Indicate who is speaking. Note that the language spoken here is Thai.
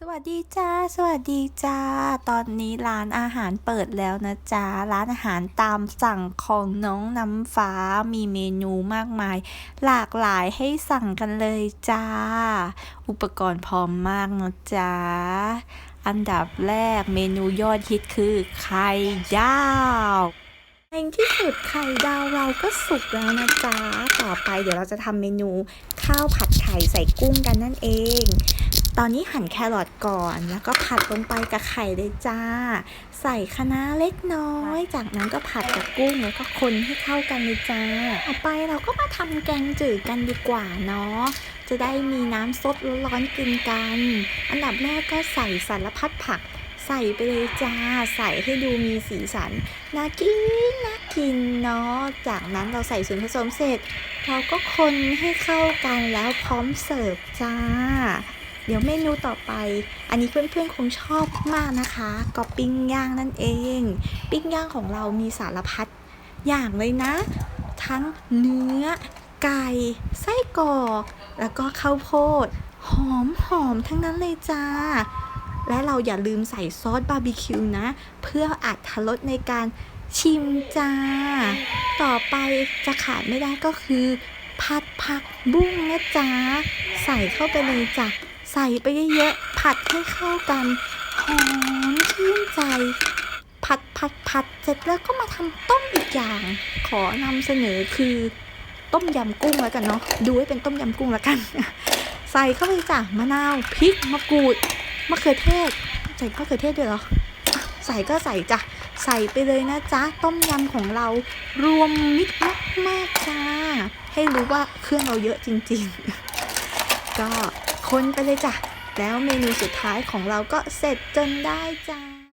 Speaker 1: สวัสดีจ้า สวัสดีจ้า ตอนนี้ร้านอาหารเปิดแล้วนะจ๊ะร้านอาหารตามสั่งของน้องน้ำฟ้ามีเมนูมากมาย หลากหลายให้สั่งกันเลยจ้า อุปกรณ์พร้อมมากนะจ๊ะอันดับแรกเมนูยอดฮิตคือไข่ดาวในที่สุดไข่ดาวเราก็สุกแล้วนะจ๊ะ ต่อไปเดี๋ยวเราจะทำเมนูข้าวผัดไข่ใส่กุ้งกันนั่นเอง ตอนนี้หั่นแครอทก่อนแล้วก็ผัดลงไปกับไข่เลยจ้า ใส่คะน้าเล็กน้อย จากนั้นก็ผัดกับกุ้งแล้วก็คนให้เข้ากันเลยจ้าต่อไปเราก็มาทำแกงจืดกันดีกว่าเนาะจะได้มีน้ำซดร้อนๆกินกัน อันดับแรกก็ใส่สารพัดผักใส่ไปเลยจ้า ใส่ให้ดูมีสีสันน่ากินน่ากินเนาะจากนั้นเราใส่ส่วนผสมเสร็จ เราก็คนให้เข้ากันแล้วพร้อมเสิร์ฟจ้า เดี๋ยวเมนูต่อไป อันนี้เพื่อนๆคงชอบมากนะคะก็ปิ้งย่างนั่นเอง ปิ้งย่างของเรามีสารพัดอย่างเลยนะ ทั้งเนื้อ ไก่ ไส้กรอก แล้วก็ข้าวโพด หอมหอมๆทั้งนั้นเลยจ้า และเราอย่าลืมใส่ซอสบาร์บีคิวนะ เพื่ออัดรสในการชิมจ้า ต่อไปจะขาดไม่ได้ก็คือ ผัดผักบุ้งนะจ๊ะใส่เข้าไปเลยจ้ะใส่ไปเยอะๆผัดให้เข้ากันหอมชื่นใจ ผัดผัดผัดเสร็จแล้วก็มาทำต้มอีกอย่าง ขอนำเสนอคือ ต้มยำกุ้งแล้วกันเนาะดูให้เป็นต้มยำกุ้งแล้วกัน ใส่เข้าไปจ้ะมะนาวพริกมะกรูดมะเขือเทศใส่มะเขือเทศด้วยเหรอใส่ก็ใส่จ้ะ ใส่ไปเลยนะจ๊ะ ต้มยำของเรารวมมิตรมากๆจ้า ให้รู้ว่าเครื่องเราเยอะจริงๆ ก็คนไปเลยจ้ะ แล้วเมนูสุดท้ายของเราก็เสร็จจนได้จ้า